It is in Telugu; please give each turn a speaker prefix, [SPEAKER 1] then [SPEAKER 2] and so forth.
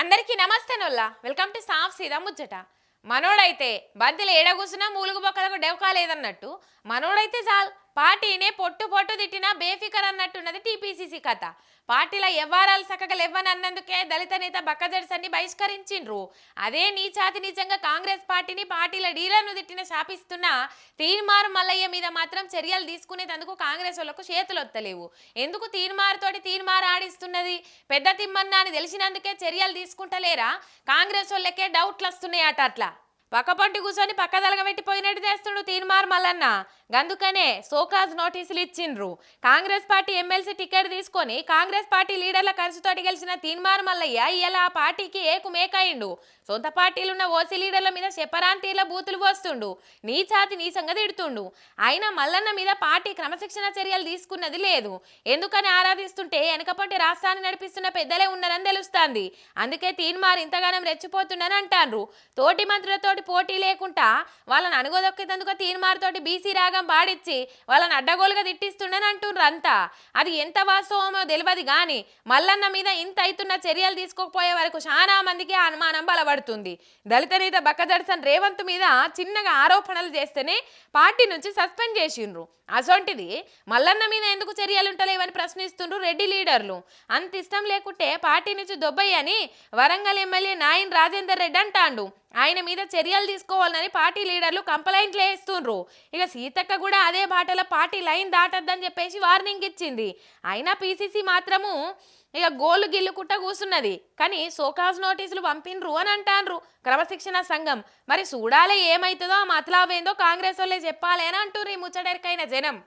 [SPEAKER 1] అందరికీ నమస్తే నొల్లా. వెల్కమ్ టు సాఫ్ సీదా ముచ్చట. మనోడైతే బంతిలు ఏడగుసినా మూలుగు బొక్కలకు డెవకాలేదన్నట్టు మనోడైతే చాలు. పార్టీనే పొట్టు పొట్టు తిట్టిన బేఫికర్ అన్నట్టున్నది టీపీసీసీ కథ. పార్టీల వ్యవహారాలు చక్కగా లేవనన్నందుకే దళిత నేత బక్కజడ్సన్ని బహిష్కరించిండ్రు. అదే నీచాతి నిజంగా కాంగ్రెస్ పార్టీని పార్టీల డీలర్ను తిట్టిన శాపిస్తున్న తీర్మారు మల్లయ్య మీద మాత్రం చర్యలు తీసుకునేందుకు కాంగ్రెస్ వాళ్ళకు చేతులు వత్తలేవు ఎందుకు తీర్మారుతోటి తీర్మారు ఆడిస్తున్నది? పెద్ద తిమ్మన్న అని తెలిసినందుకే చర్యలు తీసుకుంటలేరా? కాంగ్రెస్ వాళ్ళకే డౌట్లు వస్తున్నాయట అట్లా. పక్కపంటి కూర్చొని పక్క తలగబెట్టిపోయినట్టు చేస్తుండు తీర్మార్ మల్లన్న. అందుకనే సోకాజ్ నోటీసులు ఇచ్చిండ్రు. కాంగ్రెస్ పార్టీ ఎమ్మెల్సీ టికెట్ తీసుకొని కాంగ్రెస్ పార్టీ లీడర్ల ఖర్చుతోటి గెలిచిన తీన్మార్ మల్లయ్య ఇలా ఆ పార్టీకి ఏకు మేకయిండు సొంత పార్టీలున్న ఓసీ లీడర్ల మీద శపరాంతీల బూతులు పోస్తుండు. నీ ఛాతి నీ సంగతి ఇడుతుండు. అయినా మల్లన్న మీద పార్టీ క్రమశిక్షణ చర్యలు తీసుకున్నది లేదు. ఎందుకని ఆరాధిస్తుంటే వెనకపంటి రాష్ట్రాన్ని నడిపిస్తున్న పెద్దలే ఉన్నారని తెలుస్తుంది. అందుకే తీన్మార్ ఇంతగానం రెచ్చిపోతుండని అంటారు తోటి మంత్రులతోటి పోటీ లేకుండా వాళ్ళని అనుగోదొక్కేందుకు తీన్మార్తోటి బీసీ రాగం పాడిచ్చి వాళ్ళని అడ్డగోలుగా తిట్టిస్తుండని అంటుండ్రు అంతా. అది ఎంత వాస్తవమో తెలియదు కానీ మల్లన్న మీద ఇంత అవుతున్న చర్యలు తీసుకోకపోయే వరకు చాలా మందికి ఆ అనుమానం బలపడుతుంది. దళిత నేత బక్కజడ్సన్ రేవంత్ మీద చిన్నగా ఆరోపణలు చేస్తేనే పార్టీ నుంచి సస్పెండ్ చేసిండ్రు. అసొంటిది. మల్లన్న మీద ఎందుకు చర్యలు ఉంటలేవని ప్రశ్నిస్తుండ్రు రెడ్డి లీడర్లు. అంత ఇష్టం లేకుంటే పార్టీ నుంచి దొబ్బయ్యని వరంగల్ ఎమ్మెల్యే నాయన్ రాజేందర్ రెడ్డి అంటాండు. ఆయన మీద చర్యలు తీసుకోవాలని పార్టీ లీడర్లు కంప్లైంట్లు వేస్తుండ్రు. ఇక సీతక్క కూడా అదే బాటలో పార్టీ లైన్ దాటద్దని చెప్పేసి వార్నింగ్ ఇచ్చింది. అయినా పీసీసీ మాత్రము ఇక గోలు గిల్లుకుంటా కూసున్నది. కానీ సోకాజ్ నోటీసులు పంపిండ్రు అని అంటాన్రు క్రమశిక్షణ సంఘం. మరి చూడాలి ఏమవుతుందో మతలావేందో కాంగ్రెస్ వాళ్ళే చెప్పాలి అని అంటుర్రు ఈ ముచ్చటెరకైన జనం.